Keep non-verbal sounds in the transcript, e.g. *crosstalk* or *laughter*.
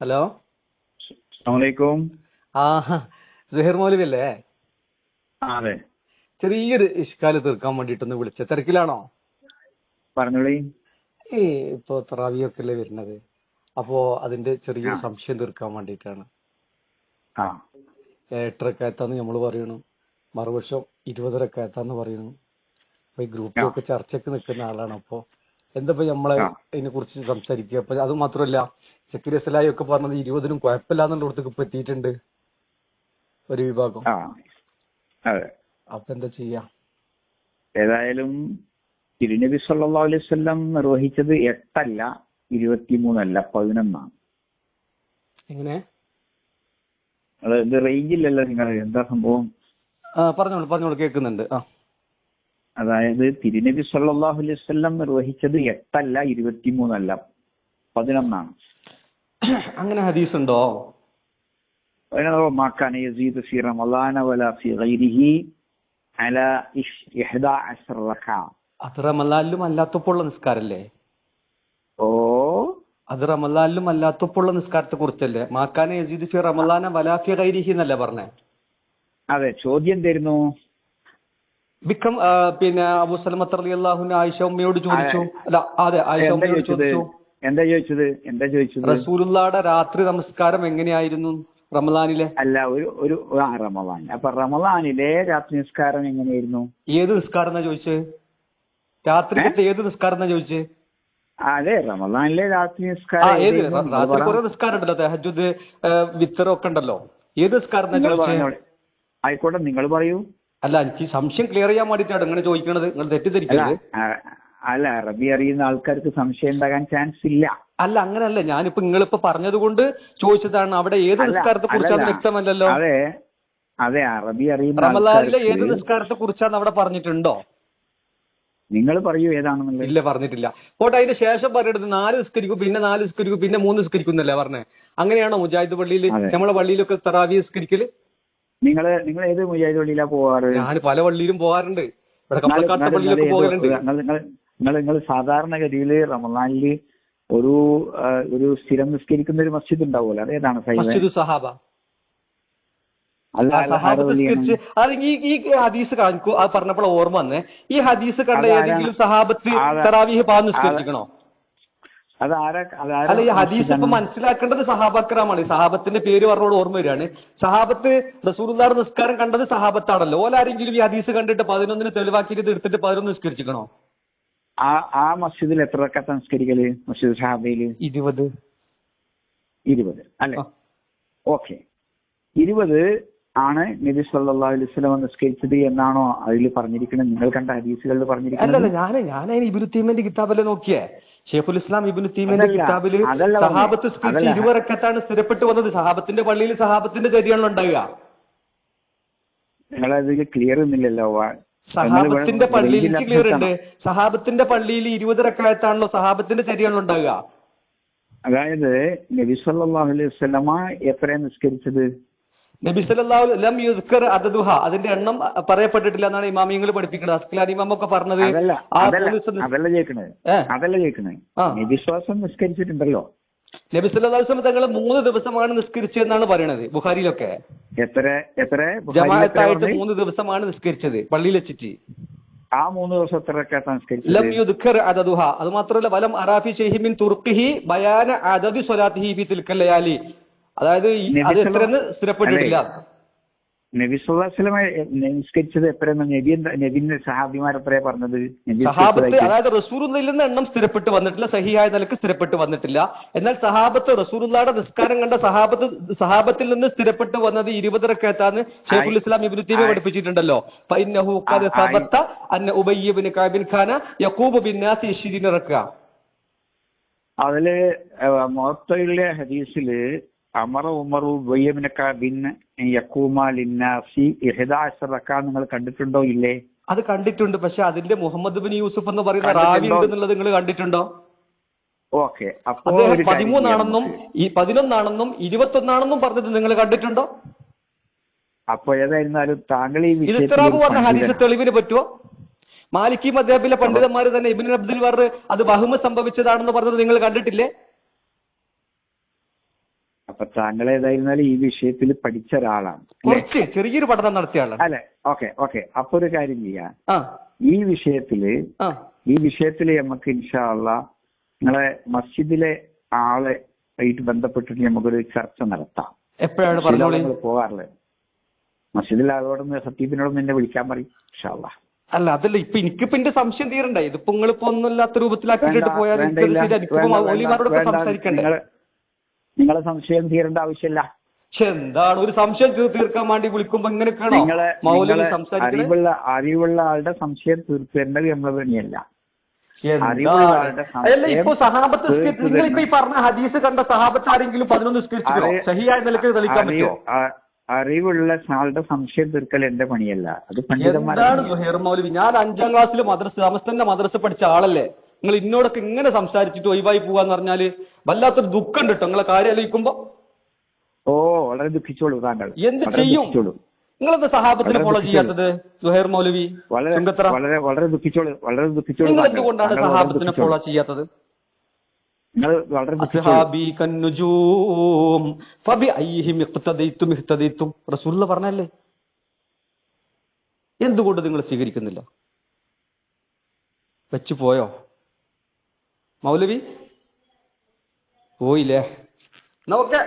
Hello? അസ്സലാമലൈക്കും ആ സുഹൈർ മൗലവി അല്ലേ ആ അതെ. ചെറിയൊരു ഇഷ്കാൽ തീർക്കാൻ വേണ്ടിട്ടൊന്ന് വിളിച്ച. തിരക്കിലാണോ? പറഞ്ഞോളി. ഏ ഇപ്പൊ തറാവിയൊക്കെ അല്ലേ വരുന്നത്. അപ്പോ അതിന്റെ ചെറിയൊരു സംശയം തീർക്കാൻ വേണ്ടിട്ടാണ് ആ. എട്ടരക്കകത്താന്ന് നമ്മൾ പറയണു. മറുപക്ഷം ഇരുപതരക്കകത്താന്ന് പറയണു. അപ്പൊ ഈ ഗ്രൂപ്പിലൊക്കെ ചർച്ചയ്ക്ക് നിൽക്കുന്ന ആളാണ്. അപ്പോ എന്താ ഇപ്പൊ നമ്മളെ. ഇതിനെ കുറിച്ച് സംസാരിക്കുക? അപ്പൊ അത് മാത്രമല്ല സെക്യൂരി അസലായി ഒക്കെ പറഞ്ഞത് ഇരുപതിനും കുഴപ്പമില്ലാന്നുള്ളടത്തേക്ക് ഇപ്പൊ എത്തിയിട്ടുണ്ട് ഒരു വിഭാഗം. അതെ. അപ്പൊ എന്താ ചെയ്യാ? ഏതായാലും തിരുനബി സല്ലാ അലൈവല്ലം നിർവഹിച്ചത് എട്ടല്ല ഇരുപത്തിമൂന്നല്ല പതിനൊന്നാണ്. എങ്ങനെ? ഇത് റേഞ്ചില്ലല്ലോ നിങ്ങൾ എന്താ സംഭവം? പറഞ്ഞോളൂ പറഞ്ഞോളൂ കേൾക്കുന്നുണ്ട്. ആ. അതായത് തിരുനബി സല്ലല്ലാഹു അലൈവല്ലം നിർവഹിച്ചത് എട്ടല്ല ഇരുപത്തിമൂന്നല്ല പതിനൊന്നാണ്. *clears throat* അങ്ങനെ ഹദീസ് ഉണ്ടോ അല അത് റമലാലിലും അല്ലാത്തപ്പോഴുള്ള നിസ്കാരല്ലേ? ഓ. അത് റമലാലിലും അല്ലാത്തപ്പോഴുള്ള നിസ്കാരത്തെ കുറിച്ചല്ലേ? മാക്കാനെ യസീദ് ഫി റമലാന വലാഫി ഗൈരിഹി എന്നല്ലേ പറഞ്ഞേ? അതെ ചോദ്യം തരുന്നു. വിക്രം പിന്നെ അബൂ സലമത്ത് റളി അള്ളാഹുവിന് ആയിഷ ഉമ്മയോട് ചോദിച്ചു. അല്ല അതെ ആയിഷ ഉമ്മയോട് ചോദിച്ചു. എന്താ ചോദിച്ചത്? എന്താ ചോദിച്ചത്? റസൂലുള്ളാടെ രാത്രി നമസ്കാരം എങ്ങനെയായിരുന്നു റമലാനിലെ? അല്ല ഒരു ഒരു ആ റമദാൻ അപ്പൊ റമദാനിലെ രാത്രി നിസ്കാരം എങ്ങനെയായിരുന്നു? ഏത് നിസ്കാരം എന്നാ ചോദിച്ചത് രാത്രിക്കത്തെ ഏത് നിസ്കാരം എന്നാ ചോദിച്ചത് അതെ റമദാനിലെ രാത്രി നിസ്കാരം ഏത് രാത്രി. കുറെ നിസ്കാരം ഉണ്ടല്ലോ തെഹജുദ് വിത്തറും ഒക്കെ ഉണ്ടല്ലോ. ഏത് നിസ്കാരം എന്നാ നിങ്ങൾ ചോദിച്ചത് ആയിക്കോട്ടെ നിങ്ങൾ പറയൂ. അല്ല എനിക്ക് സംശയം ക്ലിയർ ചെയ്യാൻ വേണ്ടിട്ടാണ് ഇങ്ങനെ ചോദിക്കണത്. നിങ്ങൾ ആ, അല്ല അറബി അറിയുന്ന ആൾക്കാർക്ക് സംശയം ഉണ്ടാകാൻ ചാൻസ് ഇല്ല. അല്ല അങ്ങനല്ല. ഞാനിപ്പോ നിങ്ങളിപ്പോ പറഞ്ഞത് കൊണ്ട് ചോദിച്ചതാണ്. അവിടെ ഏത് നിസ്കാരത്തെ കുറിച്ചാണ്. വ്യക്തമല്ലല്ലോ? അതെ അതെ അറബി അറിയുന്ന റമലാനിലെ ഏത് നിസ്കാരത്തെ കുറിച്ചാണ് അവിടെ പറഞ്ഞിട്ടുണ്ടോ? നിങ്ങൾ പറയൂ ഏതാണെന്നുള്ളത്. ഇല്ല പറഞ്ഞിട്ടില്ല. പോട്ടെ അതിന്റെ ശേഷം പറയണത് നാല് നിസ്കരിക്കും പിന്നെ നാല് നിസ്കരിക്കും പിന്നെ മൂന്ന് നിസ്കരിക്കും എന്നല്ലേ പറഞ്ഞേ? അങ്ങനെയാണോ മുജാഹിദ് പള്ളിയിൽ. നമ്മളെ പള്ളിയിലൊക്കെ തറാവി നിസ്കരിക്കൽ? നിങ്ങൾ നിങ്ങൾ ഏത് മുജാഹിദ് പള്ളിയിലാ പോവാറ്? ഞാൻ പല പള്ളിയിലും പോകാറുണ്ട് ഇവിടെ കപ്പലക്കാത്ത പള്ളിയിലൊക്കെ പോകലുണ്ട്. നിങ്ങൾ നിങ്ങൾ സാധാരണഗതിയിൽ റമദാനിൽ ഒരു ഒരു സ്ഥിരം നിസ്കരിക്കുന്ന ഒരു മസ്ജിദ് ഉണ്ടാവുമല്ലോ. അതേതാണ് സൈബ് സഹാബ. അത് ഈ ഈ ഹദീസ് കാണിക്കൂ. അത് പറഞ്ഞപ്പോൾ ഓർമ്മ വന്നേ. ഈ ഹദീസ് കണ്ട? ഏതെങ്കിലും സഹാബത്ത് തറാവീഹ് പാ നിസ്കരിക്കണോ അല്ല ഈ ഹദീസ് ഇപ്പൊ? മനസ്സിലാക്കേണ്ടത് സഹാബക്രമാണ് സഹാബത്തിന്റെ പേര് പറഞ്ഞോട് ഓർമ്മ വരികയാണ്. സഹാബത്ത് റസൂലുള്ളാഹ് നിസ്കാരം കണ്ടത് സഹാബത്താണല്ലോ. ഓലാരെങ്കിലും ഈ ഹദീസ് കണ്ടിട്ട് പതിനൊന്നിന് തെളിവാക്കിയിട്ട് എടുത്തിട്ട് പതിനൊന്ന് നിസ്കരിച്ചിക്കണോ ആ ആ മസ്ജിദിൽ എത്ര റക്കത്ത് നിസ്കരിക്കൽ മസ്ജിദ് ഷാബയിൽ ഇരുപത്. ഇരുപത് അല്ലെ. ഓക്കെ. ഇരുപത് ആണ് നബി സല്ലല്ലാഹു അലൈഹി വസല്ലം നിസ്കരിച്ചത് എന്നാണോ അതിൽ പറഞ്ഞിരിക്കുന്നത്? നിങ്ങൾ കണ്ട ഹദീസുകളിൽ പറഞ്ഞിരിക്കുന്നത്? ഞാൻ ഞാൻ ഇബിനു തീമിന്റെ കിതാബല്ലേ നോക്കിയേ? ഷെയ്ഖുൽ ഇസ്ലാം ഇബിനു തീമിന്റെ കിതാബിൽ. സഹാബത്ത്. ഇരുവറക്കത്താണ് സ്ഥിരപ്പെട്ട് വന്നത്. സഹാബത്തിന്റെ പള്ളിയിൽ സഹാബത്തിന്റെ ചര്യയാണല്ലോ ഉണ്ടാവുക. നിങ്ങൾ അതിൽ ക്ലിയർ ഒന്നുമില്ലല്ലോ. സഹാബത്തിന്റെ പള്ളിയിൽ ഉണ്ട്. സഹാബത്തിന്റെ പള്ളിയിൽ ഇരുപത് റക്കായത്താണല്ലോ സഹാബത്തിന്റെ ചര്യയാണല്ലോ ഉണ്ടാവുക. അതായത് നബി സല്ലല്ലാഹു അലൈഹി വസല്ലമ എത്രയാണ് നിസ്കരിച്ചത്? നബി സല്ലല്ലാഹു ലം യുസ്കർ അദദുഹ. അതിന്റെ എണ്ണം പറയപ്പെട്ടിട്ടില്ല എന്നാണ് ഇമാമിയങ്ങൾ പഠിപ്പിക്കുന്നത്. അസ്കലാൻ ഇമാം ഒക്കെ പറഞ്ഞത് അതല്ല അതല്ല അതല്ല ചോദിക്കണത് നബി അതല്ല. നബിശ്വാസം നിസ്കരിച്ചിട്ടുണ്ടല്ലോ. നബി സല്ലല്ലാഹു അലൈഹി വസല്ലം തങ്ങൾ മൂന്ന് ദിവസമാണ് നിസ്കരിച്ചത് എന്നാണ് പറയണത് ബുഖാരിയിലൊക്കെ. എത്ര എത്ര? ജമാഅത്തായിട്ട്? മൂന്ന് ദിവസമാണ് നിസ്കരിച്ചത് പള്ളിയിൽ വെച്ചിട്ട്. ആ മൂന്ന് ദിവസം എത്ര ലം യുദ്ഖർ അദദുഹ അത് മാത്രമല്ല വലം അറാഫി ഷെയ്ഹി മിൻ തുർക്കിഹി ബയാന അദദി സ്വലാത്തിഹി ഫി തിൽക്കൽ ലയാലി. അതായത് അത് എത്രയെന്ന് സ്ഥിരപ്പെട്ടിട്ടില്ല. നബി വസല്ലമ നിസ്കരിച്ചത് എത്രയെന്ന് നബി നബിന്റെ സഹാബിമാർ എത്രയാ പറഞ്ഞത്? സഹാബത്ത് അതായത് റസൂറുല്ലയിൽ നിന്ന് എണ്ണം സ്ഥിരപ്പെട്ട് വന്നിട്ടില്ല സഹിയായ നിലയ്ക്ക് സ്ഥിരപ്പെട്ട് വന്നിട്ടില്ല. എന്നാൽ സഹാബത്ത് റസൂറുല്ലാടെ നിസ്കാരം കണ്ട സഹാബത്ത് സഹാബത്തിൽ നിന്ന് സ്ഥിരപ്പെട്ട് വന്നത് ഇരുപത് റക്കത്താന്ന് ഷെയ്ഖുൽ ഇസ്ലാം ഇബ്നു തീമി. പഠിപ്പിച്ചിട്ടുണ്ടല്ലോ. ഫഇന്നഹു ഖദ് സബത്ത അന്ന ഉബയ്യ ഇബ്നു കഅബിൻ ഖാന യഖൂബു ബിന്നാസി 20 റക്ക. അതിൽ മൊത്തയിലെ ഹദീസിൽ അമറ ഉമറു ബയ്യമിനക്ക ബിൻ യക്കൂമ ലിന്നാസി ഇഹദാശ റക്ക നിങ്ങൾ കണ്ടിട്ടുണ്ടോ ഇല്ലേ? അത് കണ്ടിട്ടുണ്ട്. പക്ഷെ അതിന്റെ മുഹമ്മദ് ബിൻ യൂസുഫ് എന്ന് പറയുന്ന? റാവി ഉണ്ടെന്നുള്ളത് നിങ്ങൾ കണ്ടിട്ടുണ്ടോ? ഓക്കെ. അപ്പോ പതിമൂന്നാണെന്നും ഈ പതിനൊന്നാണെന്നും ഇരുപത്തൊന്നാണെന്നും പറഞ്ഞത് നിങ്ങൾ കണ്ടിട്ടുണ്ടോ? അപ്പൊ ഏതായിരുന്നാലും താങ്കൾ ഈ ഇസ്രാബ് പറഞ്ഞ ഹദീസ്. തെളിവിന് പറ്റുമോ മാലിക്കി മദ്ഹബിലെ പണ്ഡിതന്മാർ തന്നെ ഇബിൻ അബ്ദുൽ വർ അത് ബഹുമ സംഭവിച്ചതാണെന്ന് പറഞ്ഞത് നിങ്ങൾ കണ്ടിട്ടില്ലേ? അപ്പൊ താങ്കൾ ഏതായിരുന്നാലും ഈ വിഷയത്തിൽ പഠിച്ച ഒരാളാണ്? കുറച്ച് ചെറിയൊരു പഠനം നടത്തിയ ആളാണ്. അല്ലെ? Okay okay. അപ്പൊ ഒരു കാര്യം ചെയ്യാം. ഈ വിഷയത്തിൽ ഈ വിഷയത്തിൽ നമുക്ക് ഇൻഷാള്ള നിങ്ങളെ മസ്ജിദിലെ ആളെ ആയിട്ട് ബന്ധപ്പെട്ടിട്ട് നമുക്കൊരു ചർച്ച നടത്താം. എപ്പോഴാണ് പറഞ്ഞോളൂ? പോകാറില്ലേ? മസ്ജിദിലെ ആളോടൊന്ന് സത്യത്തിനോടൊന്ന് എന്നെ വിളിക്കാൻ പറയും ഇൻഷാള്ള അല്ല അതല്ല ഇപ്പൊ എനിക്കിപ്പോ എന്റെ സംശയം തീരണ്ടേ? ഇതിപ്പോ നിങ്ങളിപ്പോ ഒന്നുമില്ലാത്ത രൂപത്തിലാക്കിയിട്ട് വേണ്ട, പോയാൽ സംസാരിക്കണ്ടേ? നിങ്ങൾ സംശയം തീരേണ്ട ആവശ്യമില്ല. പക്ഷെ എന്താണ് ഒരു സംശയം തീർക്കാൻ വേണ്ടി വിളിക്കുമ്പോ ഇങ്ങനെയൊക്കെയാണോ? മൗലവി സംസാരിക്കുന്നത് അറിവുള്ള അറിവുള്ള ആളുടെ സംശയം തീർത്തേണ്ടത് നമ്മളെ പണിയല്ല അല്ല ഇപ്പൊ സഹാബത്ത് നിങ്ങൾ ഇപ്പൊ ഈ. പറഞ്ഞ ഹദീസ് കണ്ട സഹാബത്ത് ആരെങ്കിലും പതിനൊന്ന് നിസ്കരിച്ചോ അറി- സഹിയായ നിലയ്ക്ക് തെളിയിക്കാൻ പറ്റുമോ അറിവുള്ള ആളുടെ സംശയം തീർക്കൽ എന്റെ പണിയല്ല. അത് പണ്ഡിതന്മാരാണ് മൗലവി? ഞാൻ അഞ്ചാം ക്ലാസ്സിൽ മദ്രസ സമസ്തന്റെ മദ്രസ പഠിച്ച ആളല്ലേ. നിങ്ങൾ ഇന്നോടൊക്കെ ഇങ്ങനെ സംസാരിച്ചിട്ട് ഒഴിവായി പോവാന്ന് പറഞ്ഞാൽ വല്ലാത്തൊരു ദുഃഖം ഉണ്ട് കേട്ടോ നിങ്ങളെ കാര്യം ആലോചിക്കുമ്പോ. ഓ വളരെ ദുഃഖിച്ചോളൂ താങ്കൾ. എന്ത് ചെയ്യും? നിങ്ങളെന്താ സഹാബത്തിനെ ഫോളോ ചെയ്യാത്തത്? സുഹൈർ മൗലവി വളരെ വളരെ വളരെ ദുഃഖിച്ചോളൂ വളരെ ദുഃഖിച്ചോളൂ നിങ്ങൾ. എന്തുകൊണ്ടാണ് സഹാബത്തിന് ഫോളോ ചെയ്യാത്തത്? പറഞ്ഞല്ലേ? എന്തുകൊണ്ട് നിങ്ങൾ സ്വീകരിക്കുന്നില്ല? വെച്ചു പോയോ? മൗലവി പോയില്ലേ? എന്നാ ഓക്കെ